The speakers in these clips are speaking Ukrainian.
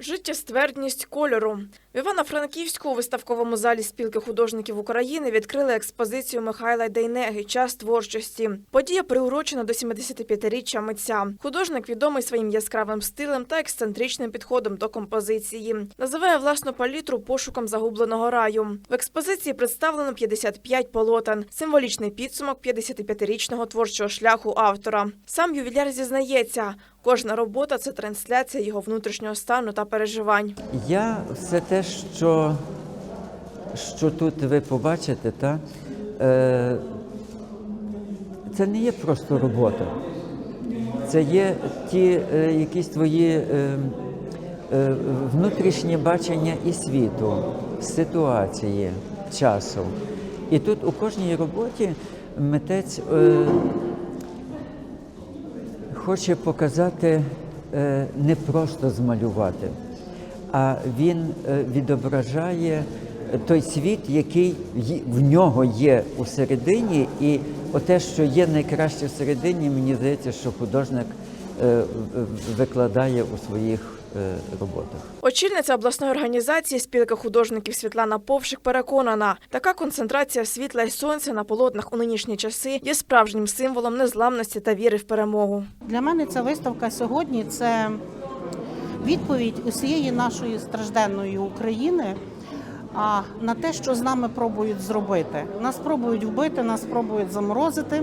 Життєствердність кольору в Івано-Франківську у виставковому залі спілки художників України відкрили експозицію Михайла Дейнеги Час творчості. Подія приурочена до 75-річчя митця. Художник відомий своїм яскравим стилем та ексцентричним підходом до композиції. Називає власну палітру пошуком загубленого раю. В експозиції представлено 55 полотен, символічний підсумок 55-річного творчого шляху автора. Сам ювіляр зізнається, кожна робота це трансляція його внутрішнього стану та переживань. Я все те, що, що тут ви побачите, та, е, це не є просто робота. Це є ті е, якісь твої е, е, внутрішні бачення і світу, ситуації, часу. І тут у кожній роботі митець е, хоче показати е, не просто змалювати, а він е, відображає той світ, який в нього є у середині, і те, що є найкраще всередині, мені здається, що художник викладає у своїх е, роботах. Очільниця обласної організації спілки художників Світлана Повшик переконана, така концентрація світла і сонця на полотнах у нинішні часи є справжнім символом незламності та віри в перемогу. Для мене ця виставка сьогодні це відповідь усієї нашої стражденної України а, на те, що з нами пробують зробити. Нас пробують вбити, нас пробують заморозити.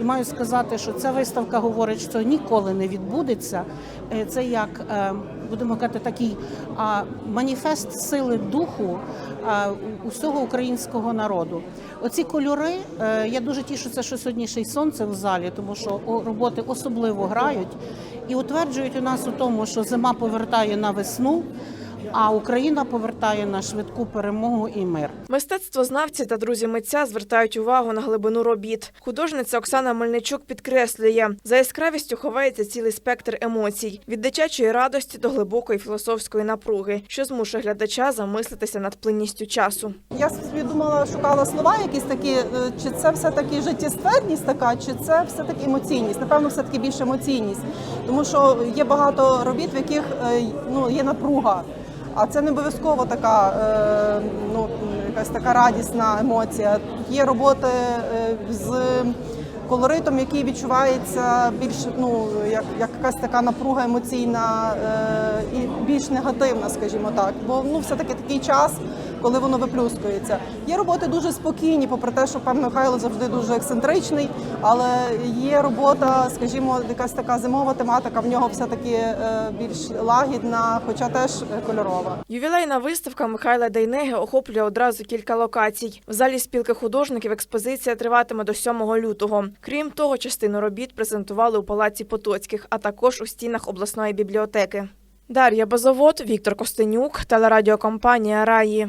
І маю сказати, що ця виставка говорить, що ніколи не відбудеться. Е, Це як е, будемо казати, такий маніфест сили духу усього українського народу. Оці кольори е, я дуже тішуся, що сьогодні ще й сонце в залі, тому що роботи особливо грають і утверджують у нас у тому, що зима повертає на весну, а Україна повертає на швидку перемогу і мир. Мистецтвознавці та друзі митця звертають увагу на глибину робіт. Художниця Оксана Мельничук підкреслює, за яскравістю ховається цілий спектр емоцій від дитячої радості до глибокої філософської напруги, що змушує глядача замислитися над плинністю часу. Я собі думала, шукала слова якісь такі, е, чи це все-таки життєствердність така, чи це все-таки емоційність. Напевно, все-таки більше емоційність. Тому що є багато робіт, в яких е, ну, є напруга. А це не обов'язково така, е, ну, якась така радісна емоція. Є роботи е, з колоритом, який відчувається більш ну, як, як якась така напруга емоційна е, і більш негативна, скажімо так. Бо ну, все-таки такий час, коли воно виплюскується. Є роботи дуже спокійні, попри те, що пан Михайло завжди дуже ексцентричний, але є робота, скажімо, якась така зимова тематика, в нього все-таки е, більш лагідна, хоча теж кольорова. Ювілейна виставка Михайла Дейнеги охоплює одразу кілька локацій. В залі спілки художників експозиція триватиме до 7 лютого. Крім того, частину робіт презентували у палаці Потоцьких, а також у стінах обласної бібліотеки. Дар'я Базовод, Віктор Костенюк, телерадіокомпанія Раї.